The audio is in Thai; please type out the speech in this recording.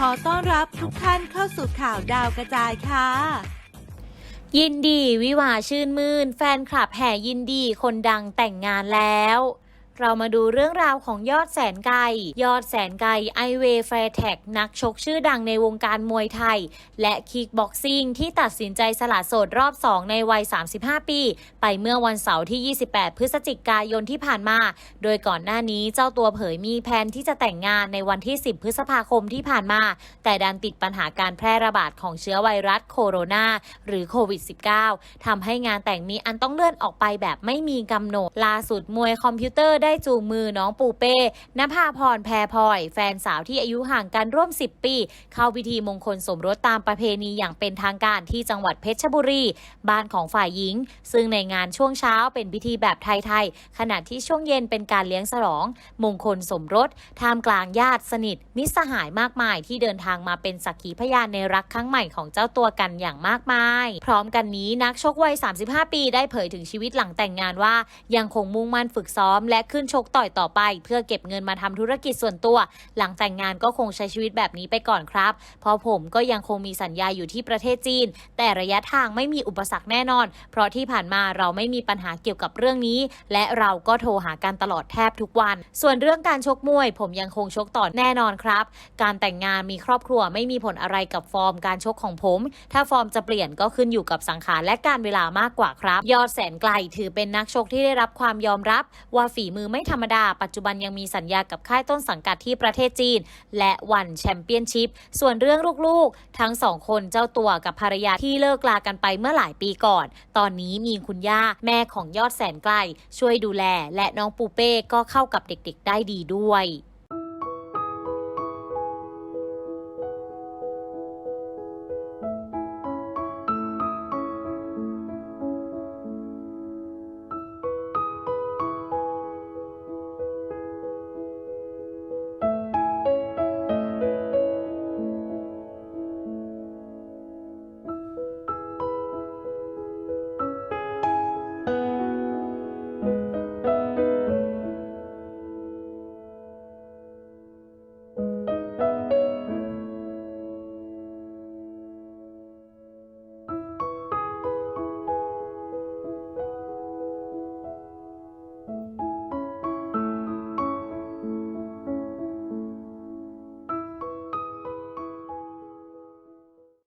ขอต้อนรับทุกท่านเข้าสู่ข่าวดาวกระจายค่ะ ยินดีวิวาชื่นมื่น แฟนคลับแห่ยินดีคนดังแต่งงานแล้ว เรามาดูเรื่องราวของยอดแสนไกยอดแสนไกไอเวแฟร์แท็กนักชกชื่อดังในวงการมวยไทย และคิกบ็อกซิ่งที่ตัดสินใจสละโสดรอบ 2 ในวัย 35 ปี ไปเมื่อวันเสาร์ที่ 28 พฤศจิกายนที่ผ่านมา โดยก่อนหน้านี้เจ้าตัวเผยมีแผนที่จะแต่งงานในวันที่ 10 พฤษภาคมที่ผ่านมา แต่ดันติดปัญหาการแพร่ระบาดของเชื้อไวรัสโคโรนาหรือโควิด -19 ทำให้งานแต่งมีอันต้องเลื่อนออกไปแบบไม่มีกำหนดล่าสุดมวยคอมพิวเตอร์ได้จูงมือน้องปูเป้นภาพรแพรพลอย แฟนสาวที่อายุห่างกันร่วม 10 ปี เข้าพิธีมงคลสมรสตามประเพณีอย่างเป็นทางการที่จังหวัดเพชรบุรี บ้านของฝ่ายหญิง ซึ่งในงานช่วงเช้าเป็นพิธีแบบไทยๆขณะที่ช่วงเย็นเป็นการเลี้ยงฉลอง มงคลสมรสท่ามกลางญาติสนิท มิตรสหายมากมายที่เดินทางมาเป็นสักขีพยานในรักครั้งใหม่ของเจ้าตัวกันอย่างมากมาย พร้อมกันนี้นักชกวัย 35 ปีได้เผยถึงชีวิตหลังแต่งงานว่า ยังคงมุ่งมั่นฝึกซ้อมและขึ้นชกต่อยต่อไป เพื่อเก็บเงินมาทำธุรกิจส่วนตัว หลังแต่งงานก็คงใช้ชีวิตแบบนี้ไปก่อนครับ เพราะผมก็ยังคงมีสัญญาอยู่ที่ประเทศจีน แต่ระยะทางไม่มีอุปสรรคแน่นอน เพราะที่ผ่านมาเราไม่มีปัญหาเกี่ยวกับเรื่องนี้ และเราก็โทรหากันตลอดแทบทุกวัน ส่วนเรื่องการชกมวย ผมยังคงชกต่อแน่นอนครับ การแต่งงานมีครอบครัวไม่มีผลอะไรกับฟอร์มการชกของผม ถ้าฟอร์มจะเปลี่ยนก็ขึ้นอยู่กับสังขารและการเวลามากกว่าครับ ยอดแสนไกลถือเป็นนักชกที่ได้รับความยอมรับว่าฝีมืออไม่ธรรมดา ปัจจุบันยังมีสัญญากับค่ายต้นสังกัดที่ประเทศจีน และวันแชมเปี้ยนชิพ ส่วนเรื่องลูกๆ ทั้งสองคนเจ้าตัวกับภรรยาที่เลิกลากันไปเมื่อหลายปีก่อน ตอนนี้มีคุณย่าแม่ของยอดแสนไกล ช่วยดูแล และน้องปูเป้ก็เข้ากับเด็กๆ ได้ดีด้วย